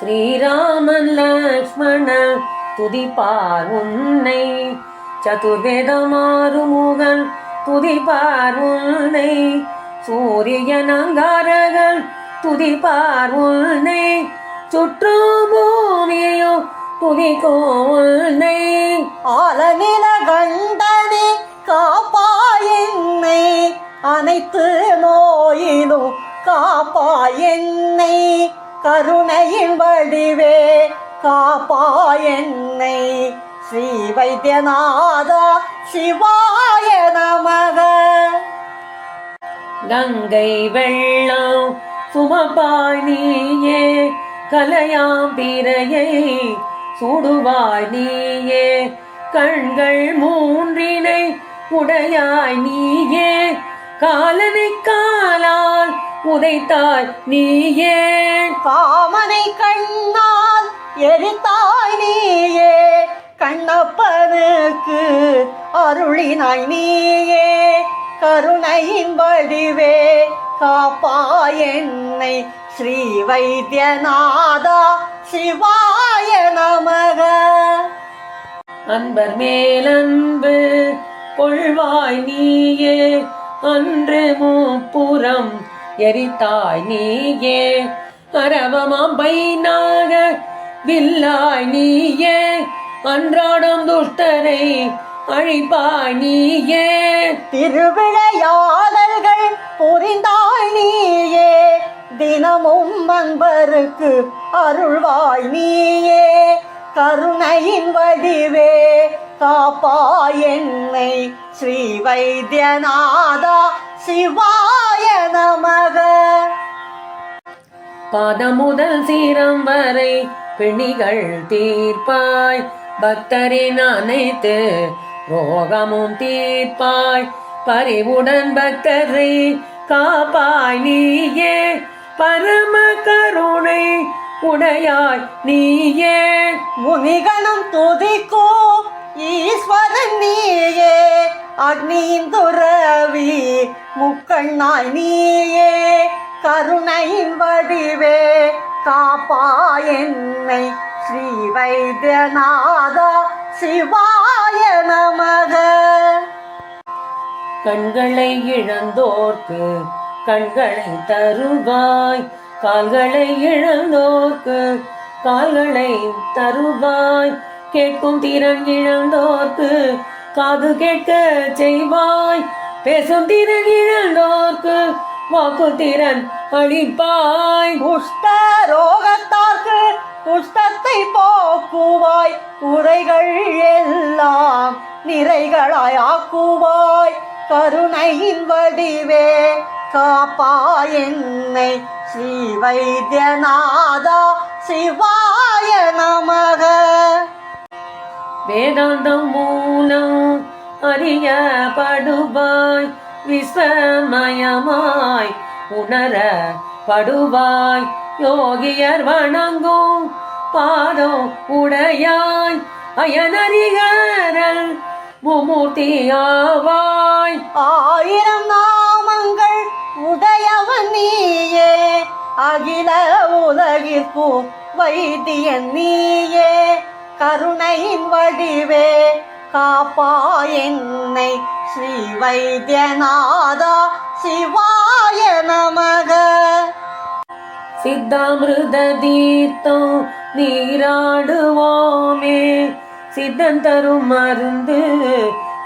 ஸ்ரீராமன் லக்ஷ்மணன் துதிப்பார் உன்னை. சதுர்வேதமாறுமுகன் துதிப்பார் உன்னை. சூரியன் அங்காரகன் துதிப்பார் உன்னை. சுற்றும் பூமியோ துதிக்கும் உன்னை. ஆலநில கண்டனே காப்பாயென்னை அனைத்து நோயிலும் காப்பாயென்னை கருணையின் வடிவே காப்பா என்னை. ஸ்ரீ வைத்தியநாதா சிவாய நமக. கங்கை வெள்ளம் சுமப்பாய் கலையாம்பிரையை கலையாம் சுடுவாய் நீயே. கண்கள் மூன்றினை உடையாய் நீயே காலனை காலால் உதைத்தாய் நீயே. காமனை கண்ணால் எரித்தாய் நீயே. கண்ணப்பனுக்கு அருளினாய் நீயே. கருணையின் வடிவே காப்பாய் என்னை ஸ்ரீ வைத்தியநாதா சிவாய நமக. அன்பர் மேலன்பு கொள்வாய் நீயே. அன்று மூப்புறம் எரித்தாய் நீயே. அரவமாம் பைனாக வில்லாய் நீயே. அன்றாடம் துஷ்டரை அழிப்பாய் நீயே. திருவிளையாடல்கள் புரிந்தாய் நீயே. தினமும் அன்பருக்கு அருள்வாய் நீயே. கருணையின் வடிவே காப்பாய் என்னை ஸ்ரீ வைத்தியநாதா சிவாய நமக. பாதமுதல் சீரம் வரை பிணிகள் தீர்ப்பாய். பக்தரின் அனைத்து ரோகமும் தீர்ப்பாய். பரிவுடன் பக்தரை காப்பாய் நீயே. பரம கருணை உடையாய் நீயே. முனிகணம் துதிக்கோ அக்னியின் துறவி முக்கண்ணாய் நீயே கருணையின் வடிவே காப்பா என்னை ஸ்ரீ வைத்தியநாதா சிவாய நமக. கண்களை இழந்தோர்க்கு கண்களை தருவாய். கால்களை இழந்தோர்க்கு கால்களை தருவாய். கேட்கும் திறன் இழந்தோர்க்கு காது கேட்க செய்வாய். பேசும் திறன் இழந்தோர்க்கு வாக்கு திறன் அளிப்பாய். குஷ்ட ரோகத்தார்க்கு குஷ்டத்தை போக்குவாய். குறைகள் எல்லாம் நிறைகளாய் ஆக்குவாய். கருணையின் வடிவே காப்பாய் என்னை ஸ்ரீ வைத்தியநாதா சிவாய நமக. வேதாந்தம் அறியப்படுவாய் விஸ்வமயமாய் உணர படுவாய் யோகியர் வணங்கும் பாதம் உடையாய் அயனரிகரல் முமூர்த்தியாவாய். ஆயிரம் நாமங்கள் உடையவன் நீயே அகில உலகிற்கு வைத்தியன் நீயே. கருணையின் வடிவே காப்பா என்னை ஸ்ரீ வைத்தியநாதா சிவாய நமக. சித்தாமிருத தீர்த்தம் நீராடுவோமே. சித்தம் தரும் மருந்து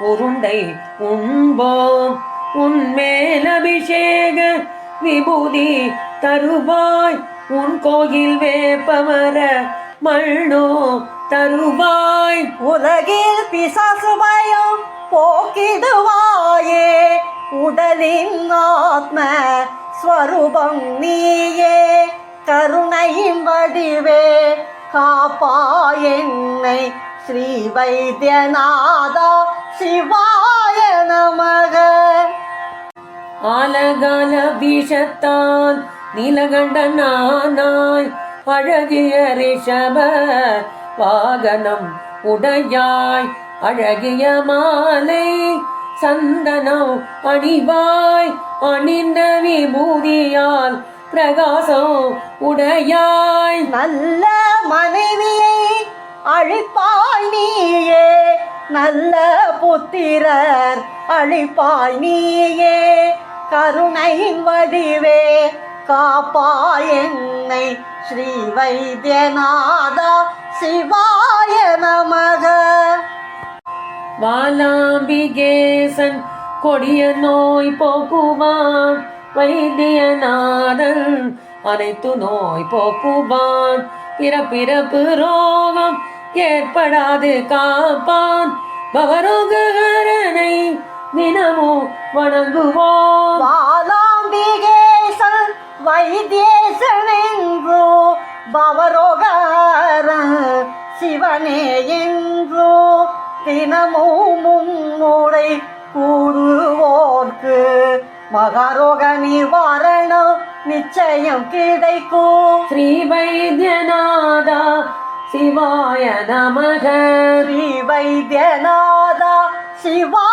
உருண்டை உண்போம். உன்மேல் அபிஷேக விபூதி தருவாய். உன் கோயில் வேப்பமர மண்ணோ தருவாய். உலகில் பிசாசு பயம் போக்கிடுவாயே. உடலின் ஆத்ம ஸ்வரூபம் நீயே. கருணையின் வடிவே காப்பாய் என்னை ஸ்ரீ வைத்தியநாதா சிவாய நமக. ஆலகால விஷத்தால் நீலகண்டனானாய் அழகிய ரிஷப வாகனம் உடையாய் அழகிய மாலை சந்தனம் அணிவாய் அணிந்த விபூதியால் பிரகாசம் உடையாய். நல்ல மனைவியை அழிப்பாய் நீயே நல்ல புத்திரர் அழிப்பாய் நீயே கருணையின் வடிவே காப்பாய் என்னை ஸ்ரீ வைத்தியநாதா சிவாய நமக. வாலாம்பிகேசன் கொடிய நோய் போக்குவான். வைத்தியநாதன் அனைத்து நோய் போக்குவான். பிறப்பிறப்பு ரோகம் ஏற்படாது காப்பான். பவரோகரனை தினமும் வணங்குவோம். வாலாம்பிகேசன் வைத்தியேசனென்றோ பவரோகார சிவனே என்றோ தினமும் முன்னுரை கூறுவோர்க்கு மகரோக நிவாரணம் நிச்சயம் கிடைக்கும். ஸ்ரீ வைத்தியநாதா சிவாய நமக. ஸ்ரீ வைத்தியநாதா சிவா